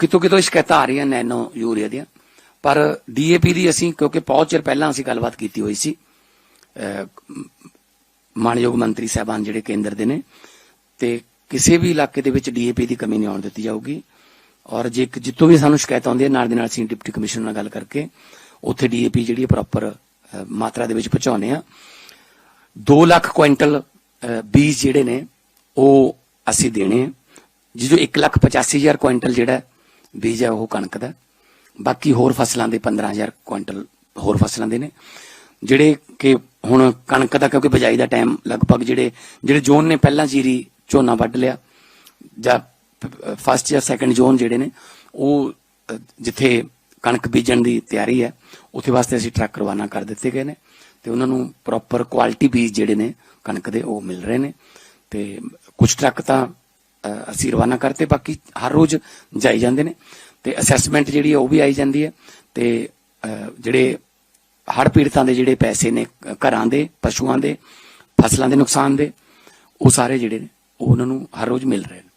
ਕਿਤੋਂ ਕਿਤੋਂ ਸ਼ਿਕਾਇਤਾਂ ਆ ਰਹੀਆਂ ਨੈਨੋ ਯੂਰੀਆ ਦੀਆਂ। ਪਰ ਡੀਏਪੀ ਦੀ ਅਸੀਂ ਕਿਉਂਕਿ ਬਹੁਤ ਚਿਰ ਪਹਿਲਾਂ ਅਸੀਂ ਗੱਲਬਾਤ ਕੀਤੀ ਹੋਈ ਸੀ ਅਹ, ਮਾਨਯੋਗ ਮੰਤਰੀ ਸਾਹਿਬਾਨ ਜਿਹੜੇ ਕੇਂਦਰ ਦੇ ਨੇ ਤੇ ਕਿਸੇ ਵੀ ਇਲਾਕੇ ਦੇ ਵਿੱਚ ਡੀਏਪੀ ਦੀ ਕਮੀ ਨਹੀਂ ਆਉਣ ਦਿੱਤੀ ਜਾਊਗੀ। ਔਰ ਜੇ ਇੱਕ- ਜਿੱਥੋਂ ਵੀ ਸਾਨੂੰ ਸ਼ਿਕਾਇਤ ਆਉਂਦੀ ਹੈ ਨਾਲ ਦੇ ਨਾਲ ਅਸੀਂ ਡਿਪਟੀ ਕਮਿਸ਼ਨਰ ਨਾਲ ਗੱਲ ਕਰਕੇ ਉੱਥੇ ਡੀਏਪੀ ਜਿਹੜੀ ਪ੍ਰੋਪਰ ਮਾਤਰਾ ਦੇ ਵਿੱਚ ਪਹੁੰਚਾਉਨੇ ਆ 2 ਲੱਖ ਕੁਇੰਟਲ ਬੀਜ ਜਿਹੜੇ ਨੇ ਉਹ ਅਸੀਂ ਦੇਣੇ। ਆ ਜਿਹੋ 1 ਲੱਖ 85 ਹਜ਼ਾਰ ਕੁਇੰਟਲ ਜਿਹੜਾ ਬੀਜ ਹੈ ਉਹ ਕਣਕ ਦਾ। ਬਾਕੀ ਹੋਰ ਫਸਲਾਂ ਦੇ 15000 ਕੁਇੰਟਲ ਹੋਰ ਫਸਲਾਂ ਦੇ ਨੇ। ਜਿਹੜੇ ਕਿ ਹੁਣ ਕਣਕ ਦਾ, ਕਿਉਂਕਿ ਬਜਾਈ ਦਾ ਟਾਈਮ ਲਗਭਗ ਜਿਹੜੇ ਜਿਹੜੇ ਜ਼ੋਨ ਨੇ, ਪਹਿਲਾਂ ਜੀਰੀ ਝੋਨਾ ਵੱਢ ਲਿਆ। ਜਾਂ ਫਸਟ ਜਾਂ ਸੈਕੰਡ ਜ਼ੋਨ ਜਿਹੜੇ ਨੇ, ਉਹ ਜਿੱਥੇ ਕਣਕ ਬੀਜਣ ਦੀ ਤਿਆਰੀ ਹੈ, ਉੱਥੇ ਵਾਸਤੇ ਅਸੀਂ ਟਰੱਕ ਰਵਾਨਾ ਕਰ ਦਿੱਤੇ ਗਏ ਨੇ। ਤੇ ਉਹਨਾਂ ਨੂੰ ਪ੍ਰੋਪਰ ਕੁਆਲਿਟੀ ਬੀਜ ਜਿਹੜੇ ਨੇ, ਕਣਕ ਦੇ, ਉਹ ਮਿਲ ਰਹੇ ਨੇ। ਤੇ ਕੁਝ ਟਰੱਕ ਤਾਂ ਅਸੀਂ ਰਵਾਨਾ ਕਰਤੇ, ਬਾਕੀ ਹਰ ਰੋਜ਼ ਜਾਈ ਜਾਂਦੇ ਨੇ। ਤੇ ਅਸੈਸਮੈਂਟ ਜਿਹੜੀ ਹੈ ਉਹ ਵੀ ਆਈ ਜਾਂਦੀ ਹੈ। ਤੇ ਜਿਹੜੇ ਹੜ੍ਹ ਪੀੜਤਾਂ ਦੇ ਜਿਹੜੇ ਪੈਸੇ ਨੇ, ਘਰਾਂ ਦੇ, ਪਸ਼ੂਆਂ ਦੇ, ਫਸਲਾਂ ਦੇ ਨੁਕਸਾਨ ਦੇ, ਉਹ ਸਾਰੇ ਜਿਹੜੇ ਨੇ, ਉਹ ਉਹਨਾਂ ਨੂੰ ਹਰ ਰੋਜ਼ ਮਿਲ ਰਹੇ ਨੇ।